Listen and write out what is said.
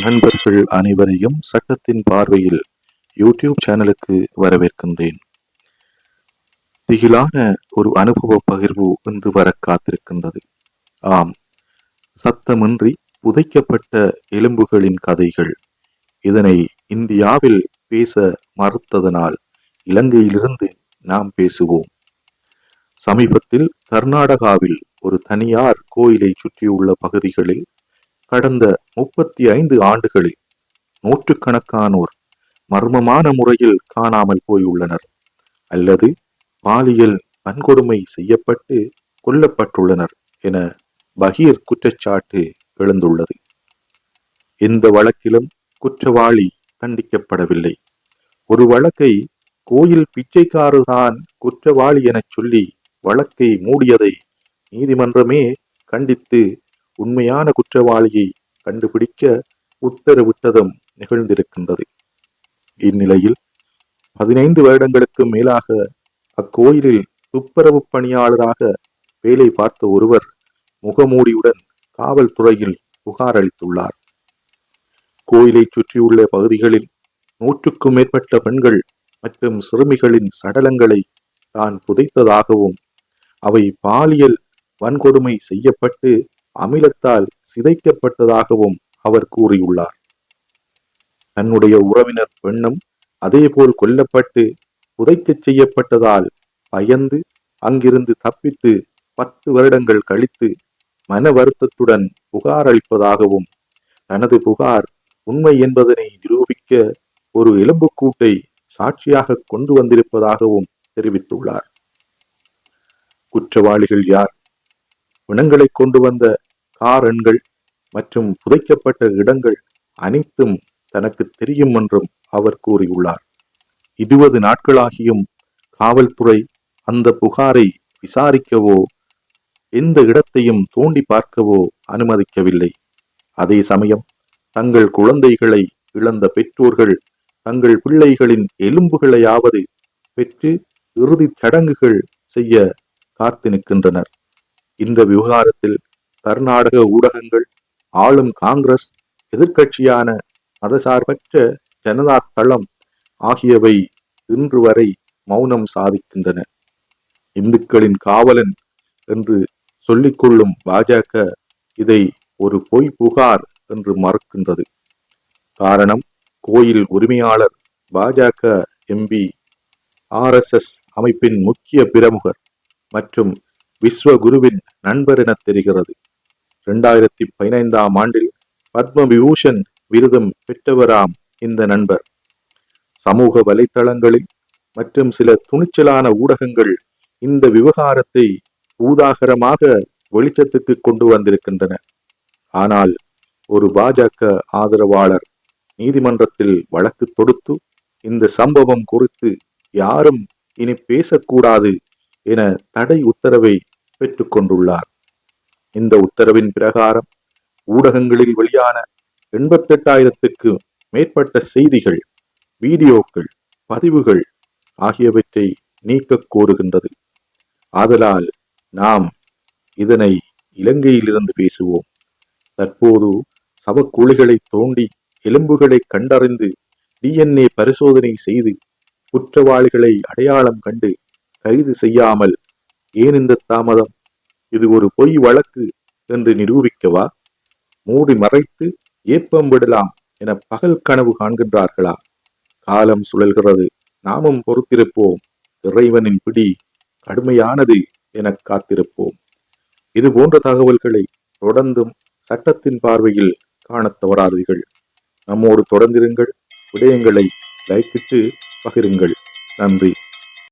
நண்பர்கள் அனைவரையும் சட்டத்தின் பார்வையில் யூடியூப் சேனலுக்கு வரவேற்கின்றேன். திகிலான ஒரு அனுபவ பகிர்வு இன்று வர காத்திருக்கின்றது. ஆம் சத்தமின்றி புதைக்கப்பட்ட எலும்புகளின் கதைகள். இதனை இந்தியாவில் பேச மறுத்ததனால் இலங்கையிலிருந்து நாம் பேசுவோம். சமீபத்தில் கர்நாடகாவில் ஒரு தனியார் கோயிலை சுற்றியுள்ள பகுதிகளில் கடந்த முப்பத்தி ஐந்து ஆண்டுகளில் நூற்றுக்கணக்கானோர் மர்மமான முறையில் காணாமல் போயுள்ளனர் அல்லது பாலியல் வன்கொடுமை செய்யப்பட்டு கொல்லப்பட்டுள்ளனர் என பகீர் குற்றச்சாட்டு எழுந்துள்ளது. இந்த வழக்கிலும் குற்றவாளி தண்டிக்கப்படவில்லை. ஒரு வழக்கை கோயில் பிச்சைக்காரர்தான் குற்றவாளி எனச் சொல்லி வழக்கை மூடியதை நீதிமன்றமே கண்டித்து உண்மையான குற்றவாளியை கண்டுபிடிக்க உத்தரவிட்டதும் நிகழ்ந்திருக்கின்றது. இந்நிலையில் பதினைந்து வருடங்களுக்கு மேலாக அக்கோயிலில் துப்புரவு பணியாளராக வேலை பார்த்த ஒருவர் முகமூடியுடன் காவல்துறையில் புகார் அளித்துள்ளார். கோயிலை சுற்றியுள்ள பகுதிகளில் நூற்றுக்கும் மேற்பட்ட பெண்கள் மற்றும் சிறுமிகளின் சடலங்களை தான் புதைத்ததாகவும் அவை பாலியல் வன்கொடுமை செய்யப்பட்டு அமிலத்தால் சிதைக்கப்பட்டதாகவும் அவர் கூறியுள்ளார். தன்னுடைய உறவினர் பெண்ணும் அதேபோல் கொல்லப்பட்டு புதைக்கச் செய்யப்பட்டதால் பயந்து அங்கிருந்து தப்பித்து பத்து வருடங்கள் கழித்து மன வருத்தத்துடன் புகார் அளிப்பதாகவும் தனது புகார் உண்மை என்பதனை நிரூபிக்க ஒரு எலும்புக்கூட்டை சாட்சியாக கொண்டு வந்திருப்பதாகவும் தெரிவித்துள்ளார். குற்றவாளிகள் யார்? பிணங்களை கொண்டு வந்த கார் எண்கள் மற்றும் புதைக்கப்பட்ட இடங்கள் அனைத்தும் தனக்கு தெரியும் என்றும் அவர் கூறியுள்ளார். இருபது நாட்களாகியும் காவல்துறை அந்த புகாரை விசாரிக்கவோ எந்த இடத்தையும் தோண்டி பார்க்கவோ அனுமதிக்கவில்லை. அதே சமயம் தங்கள் குழந்தைகளை இழந்த பெற்றோர்கள் தங்கள் பிள்ளைகளின் எலும்புகளையாவது பெற்று இறுதிச் சடங்குகள் செய்ய காத்து நிற்கின்றனர். இந்த விவகாரத்தில் கர்நாடக ஊடகங்கள் ஆளும் காங்கிரஸ் எதிர்க்கட்சியான மதசார்பற்ற ஜனதா தளம் ஆகியவை இன்று வரை மௌனம் சாதிக்கின்றன. இந்துக்களின் காவலன் என்று சொல்லிக்கொள்ளும் பாஜக இதை ஒரு பொய் புகார் என்று மறுக்கின்றது. காரணம் கோயில் உரிமையாளர் பாஜக எம்பி ஆர்எஸ்எஸ் அமைப்பின் முக்கிய பிரமுகர் மற்றும் விஸ்வகுருவின் நண்பர் என தெரிகிறது. இரண்டாயிரத்தி பதினைந்தாம் ஆண்டில் பத்ம விபூஷன் விருதம் பெற்றவராம் இந்த நண்பர். சமூக வலைத்தளங்களில் மற்றும் சில துணிச்சலான ஊடகங்கள் இந்த விவகாரத்தை ஊதாகரமாக வெளிச்சத்துக்கு கொண்டு வந்திருக்கின்றன. ஆனால் ஒரு பாஜக ஆதரவாளர் நீதிமன்றத்தில் வழக்கு தொடுத்து இந்த சம்பவம் குறித்து யாரும் இனி பேசக்கூடாது என தடை உத்தரவை பெற்றுக்கொண்டுள்ளார். இந்த உத்தரவின் பிரகாரம் ஊடகங்களில் வெளியான எண்பத்தெட்டாயிரத்துக்கு மேற்பட்ட செய்திகள் வீடியோக்கள் பதிவுகள் ஆகியவற்றை நீக்க கோருகின்றது. ஆதலால் நாம் இதனை இலங்கையிலிருந்து பேசுவோம். தற்போது சவக்குழிகளை தோண்டி எலும்புகளை கண்டறிந்து டிஎன்ஏ பரிசோதனை செய்து குற்றவாளிகளை அடையாளம் கண்டு கைது செய்யாமல் ஏன் இந்த தாமதம்? இது ஒரு பொய் வழக்கு என்று நிரூபிக்கவா? மூடி மறைத்து ஏப்பம் விடலாம் என பகல் கனவு காண்கின்றார்களா? காலம் சுழல்கிறது. நாமும் பொறுத்திருப்போம். இறைவனின் பிடி கடுமையானது என காத்திருப்போம். இது போன்ற தகவல்களை தொடர்ந்தும் சட்டத்தின் பார்வையில் காணத் தவறாதீர்கள். நம்மோடு தொடர்ந்திருங்கள். விடயங்களை லைக்கிட்டு பகிருங்கள். நன்றி.